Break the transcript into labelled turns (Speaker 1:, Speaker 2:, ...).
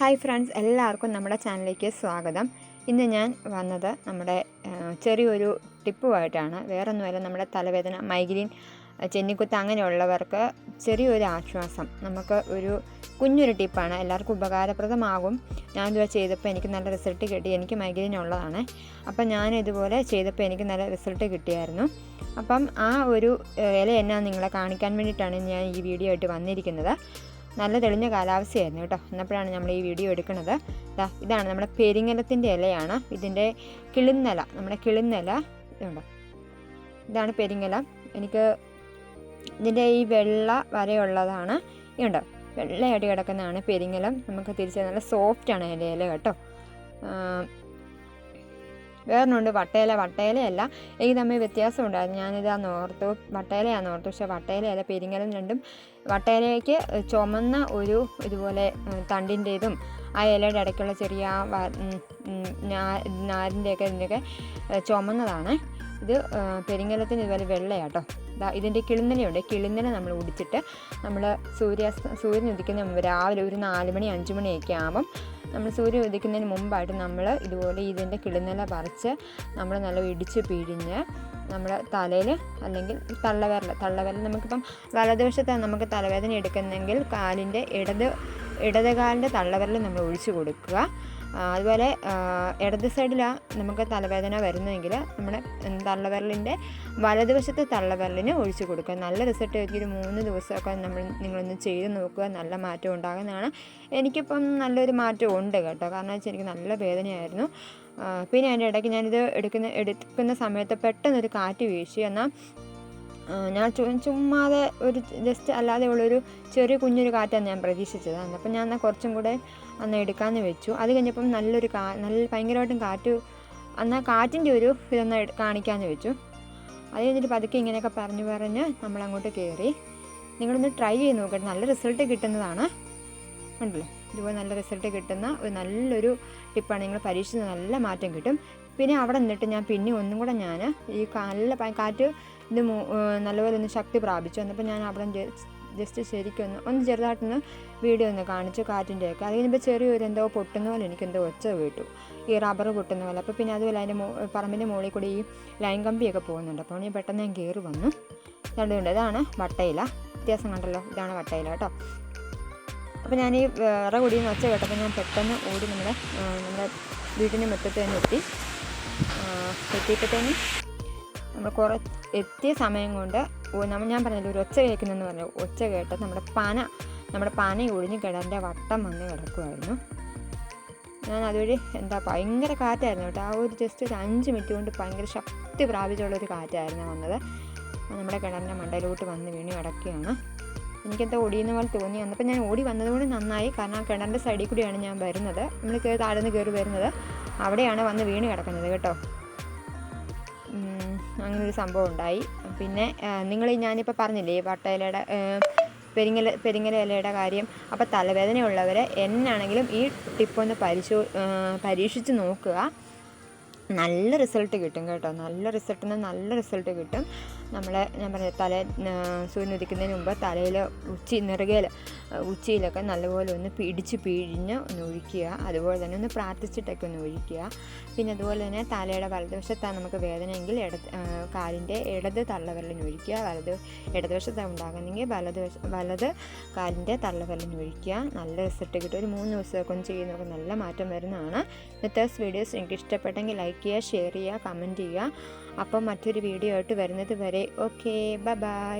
Speaker 1: Hi friends എല്ലാവർക്കും നമ്മുടെ ചാനലിലേക്ക് സ്വാഗതം. ഇന്ന് ഞാൻ വന്നത് നമ്മുടെ ചെറിയൊരു ടിപ്പുമായിട്ടാണ്. വേറൊന്നുമല്ല നമ്മുടെ തലവേദന മൈഗ്രീൻ ചെന്നിക്കുത്ത് അങ്ങനെയുള്ളവർക്ക് ചെറിയൊരു ആശ്വാസം. നമുക്ക് ഒരു കുഞ്ഞൊരു ടിപ്പാണ്. എല്ലാവർക്കും ഉപകാരപ്രദമാകും. ഞാനിതുവരെ ചെയ്തപ്പോൾ എനിക്ക് നല്ല റിസൾട്ട് കിട്ടി. എനിക്ക് മൈഗ്രീൻ ഉള്ളതാണ്. അപ്പം ഞാൻ ഇതുപോലെ ചെയ്തപ്പോൾ എനിക്ക് നല്ല റിസൾട്ട് കിട്ടിയായിരുന്നു. അപ്പം ആ ഒരു ഇല എന്നാ നിങ്ങളെ കാണിക്കാൻ വേണ്ടിയിട്ടാണ് ഞാൻ ഈ വീഡിയോ ആയിട്ട് വന്നിരിക്കുന്നത്. നല്ല തെളിഞ്ഞ കാലാവസ്ഥയായിരുന്നു കേട്ടോ. എന്നപ്പോഴാണ് നമ്മൾ ഈ വീഡിയോ എടുക്കുന്നത്. ഇതാണ് നമ്മുടെ പെരിങ്ങലത്തിന്റെ ഇലയാണ്. ഇതിന്റെ കിളിന്നല നമ്മുടെ കിളിന്നല ഇതുണ്ടോ? ഇതാണ് പെരിങ്ങല. എനിക്ക് ഇതിന്റെ ഈ വെള്ള വരയുള്ളതാണ്. ഇതുണ്ടോ? വെള്ളയായിട്ട് കിടക്കുന്നതാണ് പെരിങ്ങലം. നമുക്ക് തിരിച്ച് നല്ല സോഫ്റ്റാണ് അതിന്റെ ഇല കേട്ടോ. വേറൊന്നുണ്ട്. വട്ടയില വട്ടയിലയല്ല. എനിക്ക് തമ്മിൽ വ്യത്യാസം ഉണ്ടായിരുന്നു നോർത്തു. വട്ടയിലയാണ് ഓർത്തു പക്ഷേ വട്ടയിലയല്ല പെരിങ്ങലും രണ്ടും വട്ടയിലേക്ക് ചുമന്ന ഒരു ഇതുപോലെ തണ്ടിന്റേതും ആ ഇലയുടെ ഇടയ്ക്കുള്ള ചെറിയ നാരിന്റെയൊക്കെ ഇതിന്റെയൊക്കെ ചുമന്നതാണ്. ഇത് പെരിങ്ങലത്തിന് ഇതുപോലെ വെള്ളയാട്ടോ. ഇതിന്റെ കിളിനിലയുണ്ട്. കിളിനില നമ്മൾ ഉടിച്ചിട്ട് നമ്മൾ സൂര്യാസ്ത സൂര്യൻ ഉദിക്കുന്ന രാവിലെ ഒരു നാല് മണി അഞ്ച് മണിയൊക്കെ ആകുമ്പം നമ്മൾ സൂര്യൻ ഉദിക്കുന്നതിന് മുമ്പായിട്ട് നമ്മൾ ഇതുപോലെ ഇതിന്റെ കിളിനില പറിച്ച് നമ്മൾ നല്ല ഇടിച്ച് പിഴിഞ്ഞ് നമ്മൾ തലയിൽ അല്ലെങ്കിൽ തള്ളവിരൽ തള്ളവിരൽ നമുക്കിപ്പം വലതുവശത്താണ് നമുക്ക് തലവേദന എടുക്കുന്നെങ്കിൽ കാലിന്റെ ഇടത് ഇടതുകാലിന്റെ തള്ളവരൽ നമ്മൾ ഒഴിച്ചു കൊടുക്കുക. അതുപോലെ ഇടത് സൈഡിലാണ് നമുക്ക് തലവേദന വരുന്നതെങ്കിൽ നമ്മുടെ തള്ളവിരലിന്റെ വലതുവശത്തെ തള്ളവിരലിന് ഒഴിച്ചു കൊടുക്കുക. നല്ല റിസൾട്ട് ആയിരിക്കും. ഒരു മൂന്ന് ദിവസമൊക്കെ നമ്മൾ നിങ്ങളൊന്ന് ചെയ്ത് നോക്കുക. നല്ല മാറ്റം ഉണ്ടാകുന്നതാണ്. എനിക്കിപ്പം നല്ലൊരു മാറ്റം ഉണ്ട് കേട്ടോ. കാരണം വെച്ചാൽ എനിക്ക് നല്ല വേദനയായിരുന്നു. പിന്നെ അതിന്റെ ഇടയ്ക്ക് ഞാനിത് എടുക്കുന്ന എടുക്കുന്ന സമയത്ത് പെട്ടെന്നൊരു കാറ്റ് വീശി. എന്നാൽ ഞാൻ ചുമ്മാതെ ഒരു ജസ്റ്റ് അല്ലാതെ ഉള്ളൊരു ചെറിയ കുഞ്ഞൊരു കാറ്റാണ് ഞാൻ പ്രതീക്ഷിച്ചത്. അപ്പം ഞാൻ എന്നാൽ കുറച്ചും കൂടെ അന്ന് എടുക്കാമെന്ന് വെച്ചു. അത് കഴിഞ്ഞപ്പം നല്ലൊരു കാ നല്ല ഭയങ്കരമായിട്ടും കാറ്റ് എന്നാൽ കാറ്റിന്റെ ഒരു ഇതൊന്ന് കാണിക്കാമെന്ന് വെച്ചു. അത് കഴിഞ്ഞിട്ട് പതുക്കെ ഇങ്ങനെയൊക്കെ പറഞ്ഞു പറഞ്ഞ് നമ്മളങ്ങോട്ട് കയറി. നിങ്ങളൊന്ന് ട്രൈ ചെയ്ത് നോക്കട്ടെ. നല്ല റിസൾട്ട് കിട്ടുന്നതാണ്. ഉണ്ടല്ലോ? ഇതുപോലെ നല്ല റിസൾട്ട് കിട്ടുന്ന ഒരു നല്ലൊരു ടിപ്പാണ്. നിങ്ങൾ പരീക്ഷിച്ച് നല്ല മാറ്റം കിട്ടും. പിന്നെ അവിടെ നിന്നിട്ട് ഞാൻ പിന്നെ ഒന്നും കൂടെ ഞാൻ ഈ നല്ല കാറ്റ് ഇത് നല്ലപോലെ ഒന്ന് ശക്തി പ്രാപിച്ചു. എന്നപ്പോൾ ഞാൻ അവിടെ ജസ്റ്റ് ശരിക്കൊന്ന് ഒന്ന് ചെറുതായിട്ടൊന്ന് വീഡിയോ ഒന്ന് കാണിച്ചു കാറ്റിന്റെയൊക്കെ. അത് കഴിഞ്ഞപ്പോൾ ചെറിയൊരു എന്തോ പൊട്ടുന്ന പോലെ എനിക്കെന്തോ ഒച്ച വീട്ടു ഈ റബ്ബർ പൊട്ടുന്ന പോലെ. അപ്പോൾ പിന്നെ അതുപോലെ അതിന്റെ മോ പറമ്പിന്റെ മുകളിൽ കൂടി ഈ ലൈൻ കമ്പിയൊക്കെ പോകുന്നുണ്ട്. അപ്പോൾ ഞാൻ പെട്ടെന്ന് ഞാൻ കയറി വന്നു. രണ്ടുകൊണ്ട് ഇതാണ് വട്ടയില. വ്യത്യാസം കണ്ടല്ലോ. ഇതാണ് വട്ടയില കേട്ടോ. അപ്പോൾ ഞാൻ ഈ വേറെ കൂടി ഒച്ച കേട്ടപ്പോൾ ഞാൻ പെട്ടെന്ന് ഓടി നമ്മുടെ നമ്മുടെ വീടിന്റെ മുറ്റത്ത് തന്നെ എത്തി. ആ, എത്തിയപ്പോഴത്തേനും നമ്മൾ കുറേ എത്തിയ സമയം കൊണ്ട് നമ്മൾ നമ്മ ഞാൻ പറഞ്ഞില്ല ഒരു ഒച്ച കേൾക്കുന്നെന്ന് പറഞ്ഞു ഒച്ച കേട്ട് നമ്മുടെ പന നമ്മുടെ പന ഒഴിഞ്ഞ് കിടന്റെ വട്ടം വന്ന് കിടക്കുമായിരുന്നു ഞാൻ അതുവഴി എന്താ ഭയങ്കര കാറ്റായിരുന്നു കേട്ടോ. ആ ഒരു ജസ്റ്റ് ഒരു അഞ്ച് മിനിറ്റ് കൊണ്ട് ഭയങ്കര ശക്തി പ്രാപിച്ചുള്ളൊരു കാറ്റായിരുന്നു വന്നത്. നമ്മുടെ കിണറിന്റെ മണ്ടയിലോട്ട് വന്ന് വീണ് കിടക്കുകയാണ്. എനിക്കെന്താ ഓടിയെന്ന് പോലെ തോന്നി. വന്നപ്പോൾ ഞാൻ ഓടി വന്നതുകൊണ്ട് നന്നായി. കാരണം ആ കിണറിന്റെ സൈഡിൽ കൂടിയാണ് ഞാൻ വരുന്നത്. നമ്മൾ കയറി താഴെ നിന്ന് കയറി വരുന്നത്. അവിടെയാണ് വന്ന് വീണ് കിടക്കുന്നത് കേട്ടോ. അങ്ങനൊരു സംഭവം ഉണ്ടായി പിന്നെ നിങ്ങൾ ഞാനിപ്പോൾ പറഞ്ഞില്ലേ വട്ടയിലയുടെ പെരിങ്ങല പെരിങ്ങല ഇലയുടെ കാര്യം. അപ്പോൾ തലവേദനയുള്ളവർ എന്നാണെങ്കിലും ഈ ടിപ്പൊന്ന് പരിശോ പരീക്ഷിച്ച് നോക്കുക. നല്ല റിസൾട്ട് കിട്ടും കേട്ടോ. നല്ല റിസൾട്ടിന് നല്ല റിസൾട്ട് കിട്ടും. നമ്മൾ ഞാൻ പറഞ്ഞ തല സൂര്യൻ ഉദിക്കുന്നതിന് മുമ്പ് തലയിൽ ഉച്ചി നെറുകയിൽ ഉച്ചിയിലൊക്കെ നല്ലപോലെ ഒന്ന് പിടിച്ച് പിഴിഞ്ഞ് ഒന്ന് ഒഴിക്കുക. അതുപോലെ തന്നെ ഒന്ന് പ്രാർത്ഥിച്ചിട്ടൊക്കെ ഒന്ന് ഒഴിക്കുക. പിന്നെ അതുപോലെ തന്നെ തലയുടെ വലതുവശത്താണ് നമുക്ക് വേദനയെങ്കിൽ ഇട കാലിന്റെ ഇടത് തള്ളവിരലിന് ഒഴിക്കുക. വലത് ഇടതുവശത്താണ് ഉണ്ടാകുന്നെങ്കിൽ വലത് വശ വലത് കാലിന്റെ തള്ളവിരലിന് ഒഴിക്കുക. നല്ല റിസൾട്ട് കിട്ടും. ഒരു മൂന്ന് ദിവസമൊക്കെ ഒന്ന് ചെയ്യുന്നതൊക്കെ നല്ല മാറ്റം വരുന്നതാണ്. ഇന്നത്തെ വീഡിയോസ് നിങ്ങൾക്ക് ഇഷ്ടപ്പെട്ടെങ്കിൽ ലൈക്ക് ചെയ്യുക ഷെയർ ചെയ്യുക കമന്റ് ചെയ്യുക. അപ്പോൾ മറ്റൊരു വീഡിയോ ആയിട്ട് വരുന്നത് വരെ ഓക്കെ ബൈ ബൈ